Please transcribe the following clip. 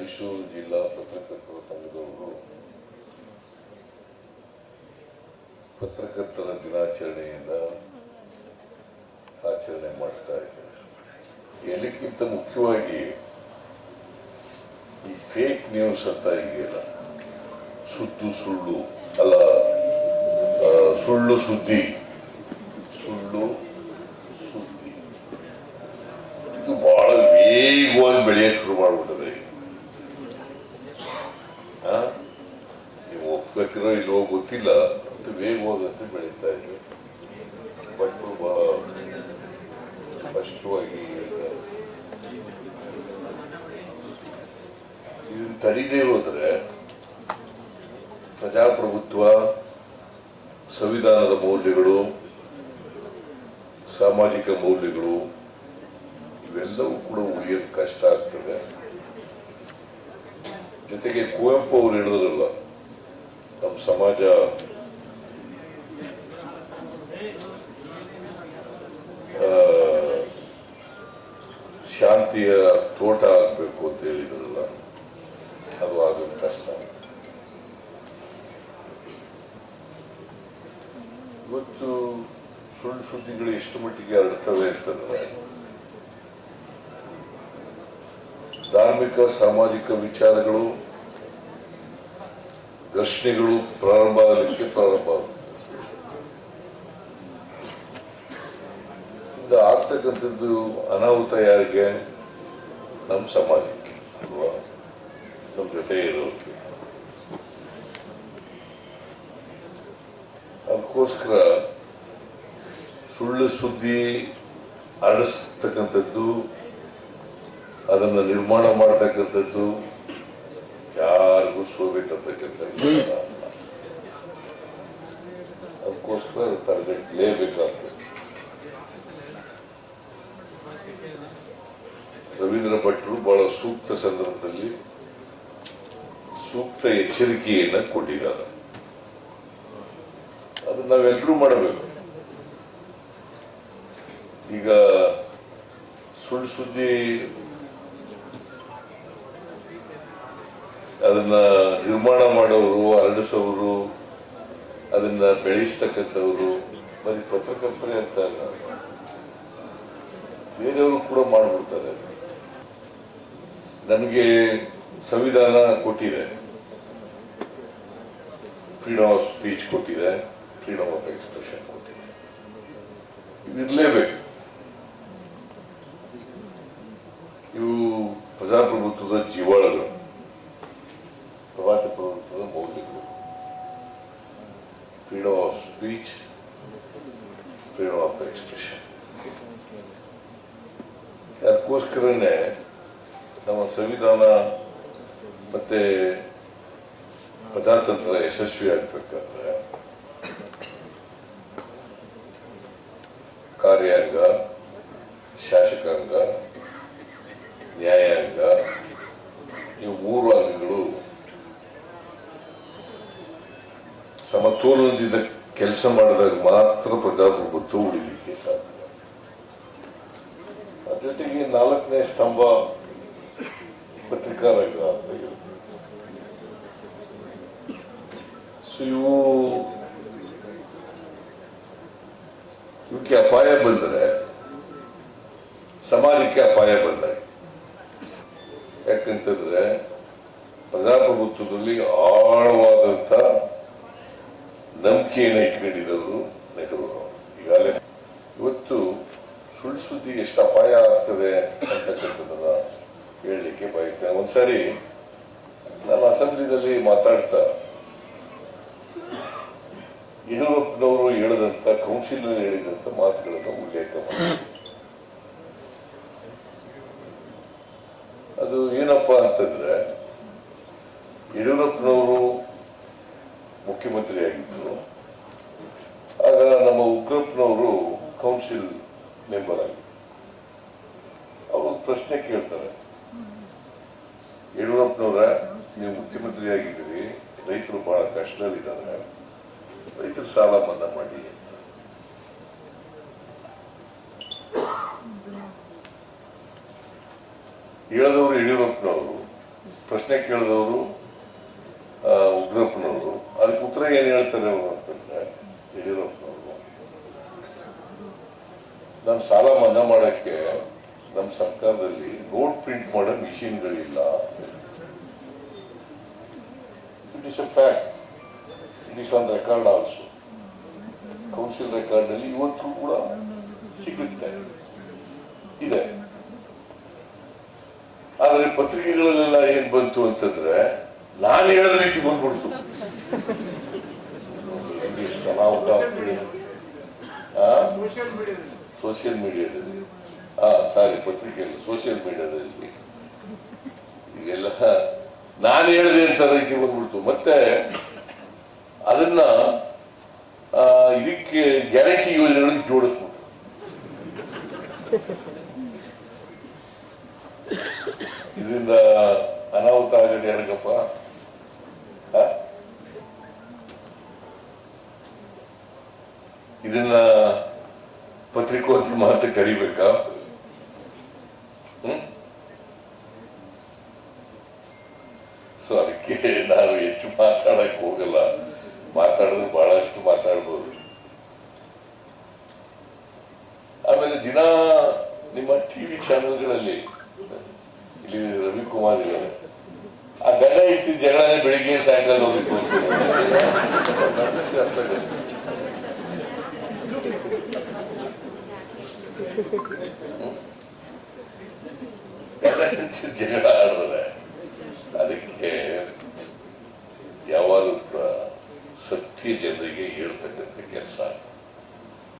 ಮೈಸೂರು ಜಿಲ್ಲಾ ಪತ್ರಕರ್ತರ ಸಂಘದವರು ಪತ್ರಕರ್ತರ ದಿನಾಚರಣೆಯಿಂದ ಆಚರಣೆ ಮಾಡ್ತಾ ಇದ್ದಾರೆ. ಎಲ್ಲಕ್ಕಿಂತ ಮುಖ್ಯವಾಗಿ ಈ ಫೇಕ್ ನ್ಯೂಸ್ ಅಂತ ಇದೆಯಲ್ಲ, ಸುದ್ದು, ಸುಳ್ಳು, ಅಲ್ಲ ಸುಳ್ಳು ಸುದ್ದಿ. ಸುಳ್ಳು ಸುದ್ದಿ. ಇದು ಬಹಳ ವೇಗವಾಗಿ ಬೆಳೆಯಕ್ಕೆ ಶುರು ಮಾಡ್ಬಿಟ್ಟದೆ ಆ? ನೀವು ಇಲ್ಲವೋ ಗೊತ್ತಿಲ್ಲ. ಅಂತ ಬೆಳೀತಾ ಇದೆ. ಬಹಳ ಸ್ಪಷ್ಟವಾಗಿ ಇದನ್ನು ಹೋದರೆ ಹೋದ್ರೆ ಪ್ರಜಾಪ್ರಭುತ್ವ, ಸಂವಿಧಾನದ ಮೌಲ್ಯಗಳು, ಸಾಮಾಜಿಕ ಮೌಲ್ಯಗಳು, ಇವೆಲ್ಲವೂ ಕೂಡ ಉಳಿಯೋದು ಕಷ್ಟ ಆಗ್ತದೆ. ಜೊತೆಗೆ ಕುವೆಂಪು ಅವರು ಹೇಳಿದ್ರಲ್ಲ ನಮ್ಮ ಸಮಾಜ ಶಾಂತಿಯ ತೋಟ ಆಗಬೇಕು ಅಂತ ಹೇಳಿದ್ರಲ್ಲ, ಅದು ಆಗೋದು ಕಷ್ಟ. ಇವತ್ತು ಸುಳ್ಳು ಸುದ್ದಿಗಳು ಎಷ್ಟು ಮಟ್ಟಿಗೆ ಹರಡ್ತವೆ ಅಂತಂದ್ರೆ, ಧಾರ್ಮಿಕ, ಸಾಮಾಜಿಕ ವಿಚಾರಗಳು ಘರ್ಷಣೆಗಳು ಪ್ರಾರಂಭ ಆಗಲಿಕ್ಕೆ ಪ್ರಾರಂಭ ಆಗುತ್ತೆ. ಆಗ್ತಕ್ಕಂಥದ್ದು ಅನಾಹುತ ಯಾರಿಗೆ? ನಮ್ಮ ಸಮಾಜಕ್ಕೆ ಅಲ್ವಾ? ನಮ್ಮ ಜೊತೆ ಇರೋದಕ್ಕೆ ಅದಕ್ಕೋಸ್ಕರ ಸುಳ್ಳು ಸುದ್ದಿ ಆಡಿಸ್ತಕ್ಕಂಥದ್ದು ಅದನ್ನು ನಿರ್ಮಾಣ ಮಾಡ್ತಕ್ಕಂಥದ್ದು ಯಾರಿಗೂ ಶೋಭೆ ತರ್ತಕ್ಕಂಥದ್ದು ಅಲ್ಲ. ಅದಕ್ಕೋಸ್ಕರ ತರಗಟ್ಟಲೇಬೇಕಾಗ್ತದೆ ರವೀಂದ್ರ ಭಟ್ರು ಬಹಳ ಸೂಕ್ತ ಸಂದರ್ಭದಲ್ಲಿ ಸೂಕ್ತ ಎಚ್ಚರಿಕೆಯನ್ನು ಕೊಟ್ಟಿದ್ದಾರೆ. ಅದನ್ನ ನಾವೆಲ್ಲರೂ ಮಾಡಬೇಕು. ಈಗ ಸುಳ್ಳು ಸುದ್ದಿ ಅದನ್ನ ನಿರ್ಮಾಣ ಮಾಡೋರು ಹರಡಿಸೋರು ಅದನ್ನ ಬೆಳೆಸ್ತಕ್ಕಂಥವ್ರು ಬರೀ ಪತ್ರಕರ್ತರೇ ಅಂತ ಅಲ್ಲ. ಬೇರೆಯವರು ಕೂಡ ಮಾಡ್ಬಿಡ್ತಾರೆ. ನಮಗೆ ಸಂವಿಧಾನ ಕೊಟ್ಟಿದೆ. ಫ್ರೀಡಮ್ ಆಫ್ ಸ್ಪೀಚ್ ಕೊಟ್ಟಿದೆ. ಫ್ರೀಡಮ್ ಆಫ್ ಎಕ್ಸ್ಪ್ರೆಷನ್ ಕೊಟ್ಟಿದೆ. ಇವಿರಲೇಬೇಕು ಇವು ಪ್ರಜಾಪ್ರಭುತ್ವದ ಜೀವಾಳಗಳು ಪ್ರಜಾಪ್ರಭುತ್ವದ ಮೌಲ್ಯಗಳು freedom of speech, freedom of expression ಅದಕ್ಕೋಸ್ಕರನೇ ನಮ್ಮ ಸಂವಿಧಾನ ಮತ್ತೆ ಪ್ರಜಾತಂತ್ರ ಯಶಸ್ವಿ ಆಗ್ಬೇಕಾದ್ರೆ ಕಾರ್ಯಾಂಗ ಸಮತೋಲನದಿಂದ ಕೆಲಸ ಮಾಡಿದಾಗ ಮಾತ್ರ ಪ್ರಜಾಪ್ರಭುತ್ವ ಉಳಿಲಿಕ್ಕೆ ಸಾಧ್ಯ. ಜೊತೆಗೆ ನಾಲ್ಕನೇ ಸ್ತಂಭ ಪತ್ರಿಕಾ ರಂಗ ಅಂತ ಸೊ ಇವು ಇವಕ್ಕೆ ಅಪಾಯ ಬಂದರೆ, ಸಮಾಜಕ್ಕೆ ಅಪಾಯ ಬಂದಾಗ ಯಾಕಂತಂದ್ರೆ ಪ್ರಜಾಪ್ರಭುತ್ವದಲ್ಲಿ ಆಳವಾದಂಥ ನಂಬಿಕೆಯನ್ನು ಇಟ್ಕೊಂಡಿದ್ದವರು ನೆಹರು ಈಗಾಗಲೇ ಇವತ್ತು ಸುಳ್ಳು ಸುದ್ದಿ ಎಷ್ಟು ಅಪಾಯ ಆಗ್ತದೆ ಅಂತಕ್ಕಂಥದ್ದನ್ನ ಹೇಳಲಿಕ್ಕೆ ಬಯಸ್ತೇನೆ. ಒಂದ್ಸಾರಿ ನಾನು ಅಸೆಂಬ್ಲಿದಲ್ಲಿ ಮಾತಾಡ್ತಾ ಯಡಿಯೂರಪ್ಪನವರು ಹೇಳಿದಂತ ಕೌನ್ಸಿಲ್ ಹೇಳಿದಂತ ಮಾತುಗಳನ್ನು ಉಲ್ಲೇಖ ಮಾಡಿ ಅದು ಏನಪ್ಪಾ ಅಂತಂದ್ರೆ, ಯಡಿಯೂರಪ್ಪನವರು ಮುಖ್ಯಮಂತ್ರಿ ಆಗಿದ್ದರು. ಆಗ ನಮ್ಮ ಉಗ್ರಪ್ಪನವರು ಕೌನ್ಸಿಲ್ ಮೆಂಬರ್ ಆಗಿ. ಅವರು ಪ್ರಶ್ನೆ ಕೇಳ್ತಾರೆ. ಯಡಿಯೂರಪ್ಪನವರ, ನೀವು ಮುಖ್ಯಮಂತ್ರಿ ಆಗಿದ್ದೀರಿ, ರೈತರು ಬಹಳ ಕಷ್ಟದಲ್ಲಿದ್ದಾರೆ. ರೈತರು ಸಾಲ ಮನ್ನಾ ಮಾಡಿ ಅಂತ. ಹೇಳಿದವರು ಯಡಿಯೂರಪ್ಪನವರು, ಪ್ರಶ್ನೆ ಕೇಳಿದವರು ಉಗ್ರಪ್ಪ ಏನು ಹೇಳ್ತಾರೆ ಅವರು ಅಂತಂದ್ರೆ ನಾನು ಸಾಲ ಮನ್ನಾ ಮಾಡೋಕ್ಕೆ ನಮ್ಮ ಸರ್ಕಾರದಲ್ಲಿ ನೋಟ್ ಪ್ರಿಂಟ್ ಮಾಡೋ ಮಿಷಿನ್ಗಳಿಲ್ಲ. It is a fact record also council ರೆಕಾರ್ಡಲ್ಲಿ ಇವತ್ತು ಕೂಡ ಸಿಗುತ್ತೆ. ಇದೆ. ಆದರೆ ಪತ್ರಿಕೆಗಳಲ್ಲೆಲ್ಲ ಏನು ಬಂತು ಅಂತಂದ್ರೆ, ನಾನು ಹೇಳಿದ ರೀತಿ ಬಂದ್ಬಿಡ್ತು. ಅನಾಹುತ ಸೋಷಿಯಲ್ ಮೀಡಿಯಾದಲ್ಲಿ ಹಾ ಸಾರಿ ಪತ್ರಿಕೆಯಲ್ಲಿ ಸೋಷಿಯಲ್ ಮೀಡಿಯಾದಲ್ಲಿ ಈಗೆಲ್ಲ ನಾನು ಹೇಳಿದೆ ಅಂತ ರೀತಿ ಬಂದ್ಬಿಡ್ತು. ಮತ್ತೆ ಅದನ್ನ ಇದಕ್ಕೆ ಗ್ಯಾರಂಟಿ ಯೋಜನೆಗಳಿಗೆ ಜೋಡಿಸ್ಬಿಟ್ಟು ಇದರಿಂದ ಅನಾಹುತ ಆಗದೆ ಯಾರಿಗಪ್ಪ? ಇದನ್ನ ಪತ್ರಿಕೋದ್ಯಮ ಅಂತ ಕರಿಬೇಕಾ? ಹ್ಮ್? ಸೊ ಅದಕ್ಕೆ ನಾನು ಹೆಚ್ಚು ಮಾತಾಡಕ್ ಹೋಗಲ್ಲ. ಮಾತಾಡೋದು ಬಹಳಷ್ಟು ಮಾತಾಡ್ಬೋದು. ಆಮೇಲೆ ದಿನ ನಿಮ್ಮ ಟಿವಿ ಚಾನೆಲ್ಗಳಲ್ಲಿ ಇಲ್ಲಿ ರವಿಕುಮಾರ್ ಇದ್ದಾರೆ. ಆ ಗಂಡ ಇತ್ತು, ಜಗಳನೇ ಬೆಳಿಗ್ಗೆ ಸಾಯಂಕಾಲ ಹೋಗಿ ಜಗಳ ಆಡಿದ್ರೆ ಅದಕ್ಕೆ ಯಾವಾಗಲೂ ಕೂಡ ಸತ್ಯ ಜನರಿಗೆ ಹೇಳ್ತಕ್ಕಂಥ ಕೆಲಸ